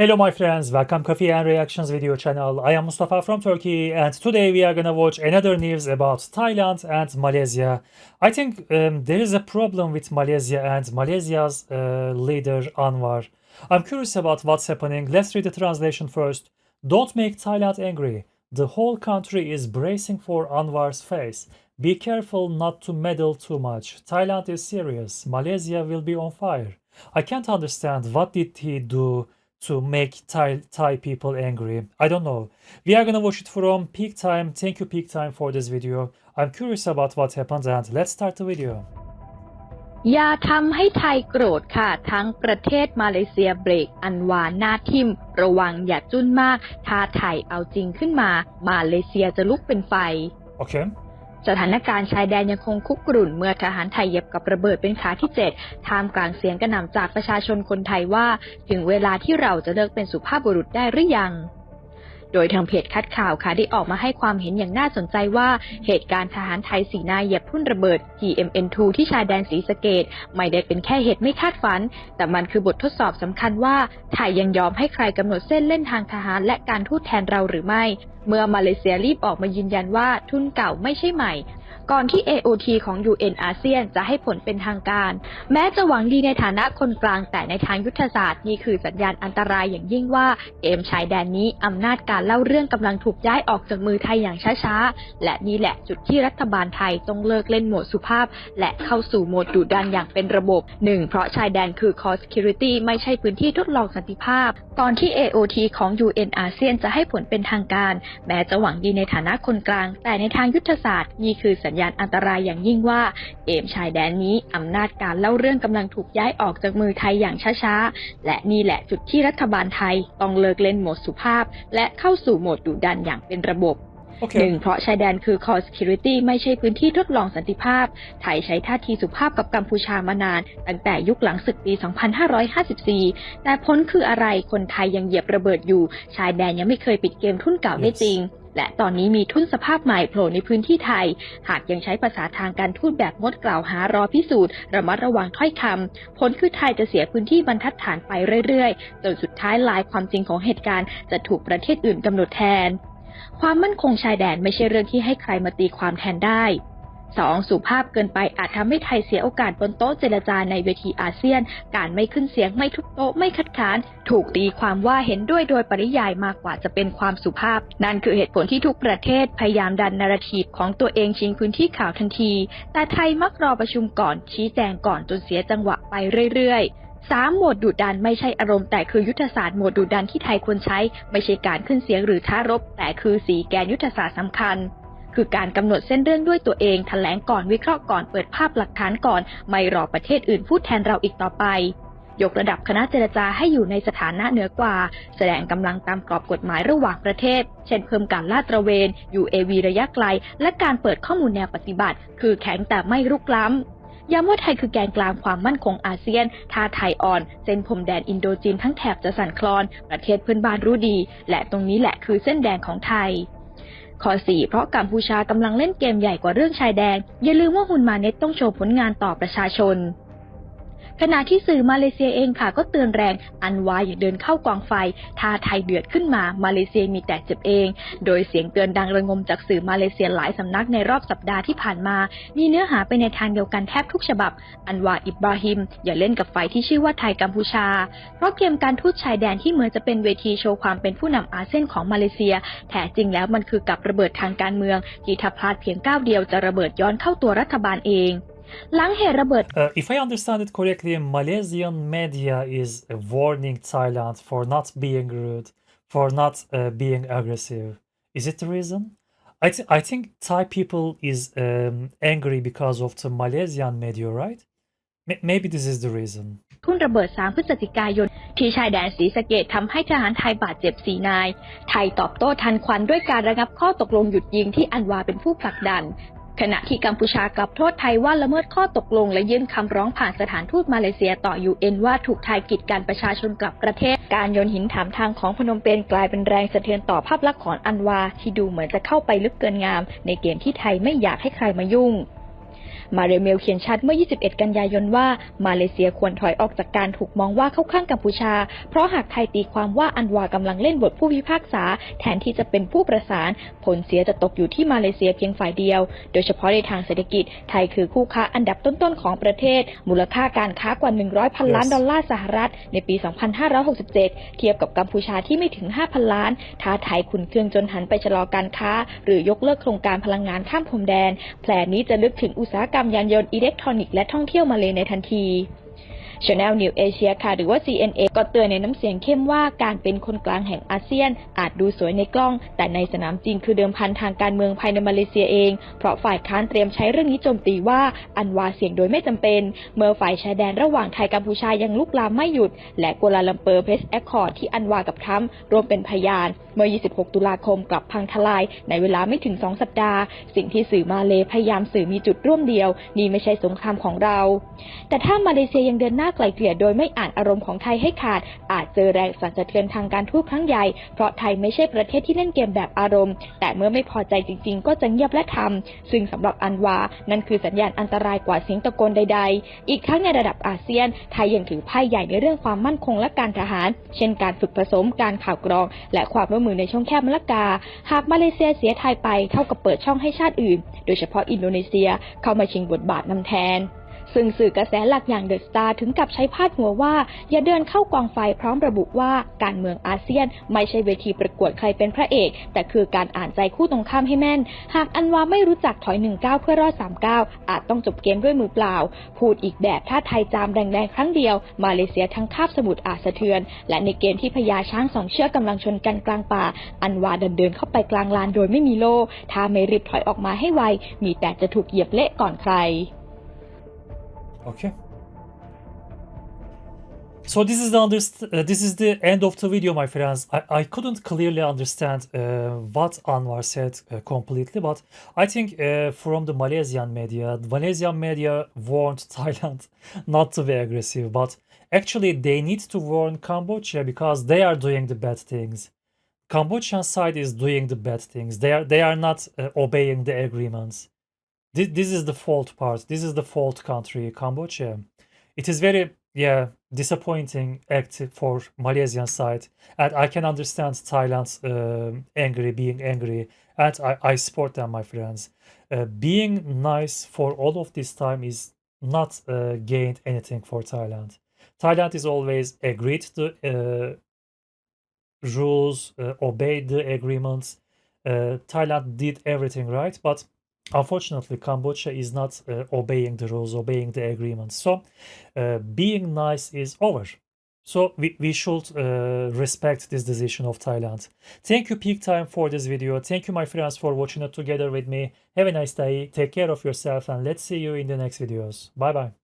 Hello my friends, welcome Coffee and Reactions video channel. I am Mustafa from Turkey and today we are gonna watch another news about Thailand and Malaysia. I think um, there is a problem with Malaysia and Malaysia's uh, leader Anwar. I'm curious about what's happening. Let's read the translation first. Don't make Thailand angry. The whole country is bracing for Anwar's face. Be careful not to meddle too much. Thailand is serious. Malaysia will be on fire. I can't understand what did he do to make Thai, Thai people angry. I don't know. We are gonna watch it from Peak Time. Thank you Peak Time for this video. I'm curious about what happened and let's start the video. อย่าทำให้ไทยโกรธค่ะ ทั้งประเทศมาเลเซียเบรก อันวาหน้าทิม ระวังอย่าจุ้นมาก ถ้าไทยเอาจริงขึ้นมา มาเลเซียจะลุกเป็นไฟ Okay. สถานการณ์ชายแดนยังคงคุกรุ่นเมื่อทหารไทยเหย็บกับระเบิดเป็นขาที่ 7 ท่ามกลางเสียงกระหน่ำจากประชาชนคนไทยว่า ถึงเวลาที่เราจะเลิกเป็นสุภาพบุรุษได้หรือยัง โดยทางเพจคัดข่าวค่ะได้ออกมาให้ความเห็นอย่างน่าสนใจว่าเหตุการณ์ทหารไทยสีนายเหยียบพุ่นระเบิด GMN2 ที่ชายแดนศรีสะเกดไม่ได้เป็นแค่เหตุไม่คาดฝัน แต่มันคือบททดสอบสำคัญว่าไทยยังยอมให้ใครกำหนดเส้นเล่นทางทหารและการทูตแทนเราหรือไม่ เมื่อมาเลเซียรีบออกมายืนยันว่าทุนเก่าไม่ใช่ใหม่ ก่อนที่ AOT ของ UN อาเซียนจะให้ผลเป็นทางการ แม้จะหวังดีในฐานะคนกลางแต่ในทางยุทธศาสตร์นี่คือสัญญาณอันตรายอย่างยิ่งว่าเกมชายแดนนี้อำนาจการเล่าเรื่องกำลังถูกย้ายออกจากมือไทยอย่างช้าๆ และนี่แหละจุดที่รัฐบาลไทยต้องเลิกเล่นโหมดสุภาพ และเข้าสู่โหมดดุดันอย่างเป็นระบบ 1. เพราะชายแดนคือ Core Security ไม่ใช่พื้นที่ทดลองสันติภาพ ก่อนที่ AOT ของ UN อาเซียนจะให้ผลเป็นทางการ แม้จะหวังดีในฐานะคนกลาง แต่ในทางยุทธศาสตร์นี่คือสัญญาณอันตรายอย่างยิ่งว่าเกมชายแดนนี้อำนาจการเล่าเรื่องกำลังถูกย้ายออกจากมือไทยอย่างช้าๆ และนี่แหละจุดที่รัฐบาลไทยต้องเลิกเล่นโหมดสุภาพ และเข้าสู่โหมดดุดันอย่างเป็นระบบห Okay. นึ่งเพราะชายแดนคือ core security ไม่ใช่พื้นที่ทดลองสันติภาพ ไทยใช้ท่าทีสุภาพกับกัมพูชามานาน ตั้งแต่ยุคหลังศึกปี 2554 แต่พ้นคืออะไรคนไทยยังเหยียบระเบิดอยู่ ชายแดนยังไม่เคยปิดเกมทุ่นเก่าได้จริง และตอนนี้มีทุนสภาพใหม่โผล่ในพื้นที่ไทย หากยังใช้ภาษาทางการทูตแบบงดกล่าวหารอพิสูจน์ระมัดระวังถ้อยคำผลคือไทยจะเสียพื้นที่บรรทัดฐานไปเรื่อยๆ จนสุดท้ายลายความจริงของเหตุการณ์จะถูกประเทศอื่นกำหนดแทน ความมั่นคงชายแดนไม่ใช่เรื่องที่ให้ใครมาตีความแทนได้ 2. สุภาพเกินไปอาจทำให้ไทยเสียโอกาสบนโต๊ะเจรจาในเวทีอาเซียน การไม่ขึ้นเสียงไม่ทุบโต๊ะไม่คัดค้าน ถูกตีความว่าเห็นด้วยโดยปริยายมากกว่าจะเป็นความสุภาพ นั่นคือเหตุผลที่ทุกประเทศพยายามดันนาราทีฟของตัวเองชิงพื้นที่ข่าวทันที แต่ไทยมักรอประชุมก่อนชี้แจงก่อนจนเสียจังหวะไปเรื่อยๆสามโหมดดุดันไม่ใช่อารมณ์แต่คือยุทธศาสตร์โหมดดุดันที่ไทยควรใช้ ไม่ใช่การขึ้นเสียงหรือท้ารบ แต่คือสีแกนยุทธศาสตร์สำคัญ คือการกำหนดเส้นเรื่องด้วยตัวเองแถลงก่อนวิเคราะห์ก่อนเปิดภาพหลักฐานก่อน ไม่รอประเทศอื่นพูดแทนเราอีกต่อไป ยกระดับคณะเจรจาให้อยู่ในสถานะเหนือกว่า แสดงกำลังตามกรอบกฎหมายระหว่างประเทศ เช่นเพิ่มการลาดตระเวน UAV ระยะไกล และการเปิดข้อมูลแนวปฏิบัติ คือแข็งแต่ไม่รุกล้ำย้ำว่าไทยคือแกนกลางความมั่นคงอาเซียน ถ้าไทยอ่อน เส้นพรมแดนอินโดจีนทั้งแถบจะสั่นคลอน ประเทศเพื่อนบ้านรู้ดี และตรงนี้แหละคือเส้นแดงของไทย ข้อ 4 เพราะกัมพูชากำลังเล่นเกมใหญ่กว่าเรื่องชายแดน อย่าลืมว่าฮุนมาเน็ตต้องโชว์ผลงานต่อประชาชน ขณะที่สื่อมาเลเซียเองค่ะ ก็เตือนแรงอันวาอย่าเดินเข้ากองไฟ ถ้าไทยเดือดขึ้นมามาเลเซียมีแต่เจ็บเอง โดยเสียงเตือนดังระงมจากสื่อมาเลเซียหลายสำนักในรอบสัปดาห์ที่ผ่านมา มีเนื้อหาไปในทางเดียวกันแทบทุกฉบับ อันวาอิบราฮิม อย่าเล่นกับไฟที่ชื่อว่าไทยกัมพูชา เพราะเกมการทูตชายแดนที่เหมือนจะเป็นเวทีโชว์ความเป็นผู้นำอาเซียนของมาเลเซีย แท้จริงแล้วมันคือกับระเบิดทางการเมืองที่ถ้าพลาดเพียงก้าวเดียวจะระเบิดย้อนเข้าตัวรัฐบาลเอง หลังเหตุระเบิด Uh, if I understand it correctly, Malaysian media is uh, warning Thailand for not being rude, for not uh, being aggressive. Is it the reason? I, th- I think Thai people is um, angry because of the Malaysian media, right? M- maybe this is the reason. ทุ่นระเบิด 3 พฤศจิกายน ที่ชายแดนศรีสะเกดทำให้ทหารไทยบาดเจ็บ 4 นาย ไทยตอบโต้ทันควันด้วยการระงับข้อตกลงหยุดยิงที่อันวาเป็นผู้ผลักดัน ขณะที่กัมพูชากลับโทษไทยว่าละเมิดข้อตกลง และยื่นคำร้องผ่านสถานทูตมาเลเซียต่อ UN ว่าถูกไทยกีดกันประชาชนกลับประเทศ การโยนหินถามทางของพนมเปญกลายเป็นแรงสะเทือนต่อภาพลักษณ์ของอันวา ที่ดูเหมือนจะเข้าไปลึกเกินงาม ในเกมที่ไทยไม่อยากให้ใครมายุ่ง มาเรเมลเขียนชัดเมื่อ 21 กันยายนว่ามาเลเซียควรถอยออกจากการถูกมองว่าเข้าข้างกัมพูชา เพราะหากไทยตีความว่าอันวากำลังเล่นบทผู้พิพากษา แทนที่จะเป็นผู้ประสาน ผลเสียจะตกอยู่ที่มาเลเซียเพียงฝ่ายเดียว โดยเฉพาะในทางเศรษฐกิจ ไทยคือคู่ค้าอันดับต้นๆของประเทศ มูลค่าการค้ากว่า 100 พันล้านดอลลาร์สหรัฐ ในปี 2567 เทียบกับกัมพูชาที่ไม่ถึง 5,000 ล้าน ท้าไทยขุนเคืองจนหันไปชะลอการค้า หรือยกเลิกโครงการพลังงานข้ามพรมแดน แผนนี้จะลึกถึงอุตสาหกรรมยานยนต์อิเล็กทรอนิกส์และท่องเที่ยวมาเลยในทันที Channel New Asia ค่ะ หรือว่า CNA ก็เตือนในน้ำเสียงเข้มว่าการเป็นคนกลางแห่งอาเซียน อาจดูสวยในกล้อง แต่ในสนามจริงคือเดิมพันทางการเมืองภายในมาเลเซียเอง เพราะฝ่ายค้านเตรียมใช้เรื่องนี้โจมตีว่าอันวาเสียงโดยไม่จำเป็น เมื่อฝ่ายชายแดนระหว่างไทยกัมพูชายังลุกลามไม่หยุด และกัวลาลัมเปอร์เพสแอคคอร์ดที่อันวากับทรัมป์รวมเป็นพยาน เมื่อ 26 ตุลาคมกลับพังทลาย ในเวลาไม่ถึง 2 สัปดาห์ สิ่งที่สื่อมาเลพยายามสื่อมีจุดร่วมเดียว นี่ไม่ใช่สงครามของเรา แต่ถ้ามาเลเซียยังเดินหน้าไกลเกลี่ยโดยไม่อ่านอารมณ์ของไทยให้ขาด อาจเจอแรงสั่นสะเทือนทางการทูตครั้งใหญ่ เพราะไทยไม่ใช่ประเทศที่เล่นเกมแบบอารมณ์ แต่เมื่อไม่พอใจจริง ๆ ก็จะเงียบและทำซึ่งสำหรับอันวา นั่นคือสัญญาณอันตรายกว่าเสียงตะโกนใด ๆ อีกทั้งในระดับอาเซียน ไทยยังถือไพ่ใหญ่ในเรื่องความมั่นคงและการทหาร เช่นการฝึกผสมการข่าวกรอง และความร่วมมือในช่องแคบมะละกา หากมาเลเซียเสียไทยไปเท่ากับเปิดช่องให้ชาติอื่น โดยเฉพาะอินโดนีเซียเข้ามาชิงบทบาทนำแทน ซึ่งสื่อกระแสหลักอย่างเดอะสตาร์ถึงกับใช้พาดหัวว่า อย่าเดินเข้ากองไฟพร้อมระบุว่าการเมืองอาเซียน ไม่ใช่เวทีประกวดใครเป็นพระเอก แต่คือการอ่านใจคู่ตรงข้ามให้แม่น หากอันวาไม่รู้จักถอยหนึ่งก้าวเพื่อรอดสามก้าวอาจต้องจบเกมด้วยมือเปล่า พูดอีกแบบถ้าไทยจามแรงๆครั้งเดียว มาเลเซียทั้งคาบสมุทรอาจสะเทือน และในเกมที่พญาช้างสองเชือกกำลังชนกันกลางป่า อันวาเดินเดินเข้าไปกลางลานโดยไม่มีโล่ถ้าไม่รีบถอยออกมาให้ไวมีแต่จะถูกเหยียบเละก่อนใคร Okay. So this is the uh, this is the end of the video, my friends. I, I couldn't clearly understand uh, what Anwar said uh, completely, but I think uh, from the Malaysian media, the Malaysian media warned Thailand not to be aggressive, but actually they need to warn Cambodia because they are doing the bad things. Cambodian side is doing the bad things. They are they are not uh, obeying the agreements. This, this is the fault part. This is the fault country, Cambodia. It is very yeah disappointing act for Malaysian side, and I can understand Thailand's um, angry, being angry, and I, I support them, my friends. Uh, being nice for all of this time is not uh, gained anything for Thailand. Thailand is always agreed to uh, rules, uh, obeyed the agreements. Uh, Thailand did everything right, but unfortunately, Cambodia is not uh, obeying the rules, obeying the agreements. So, uh, being nice is over. So we, we should uh, respect this decision of Thailand. Thank you, Peak Time, for this video. Thank you, my friends, for watching it together with me. Have a nice day. Take care of yourself, and let's see you in the next videos. Bye bye.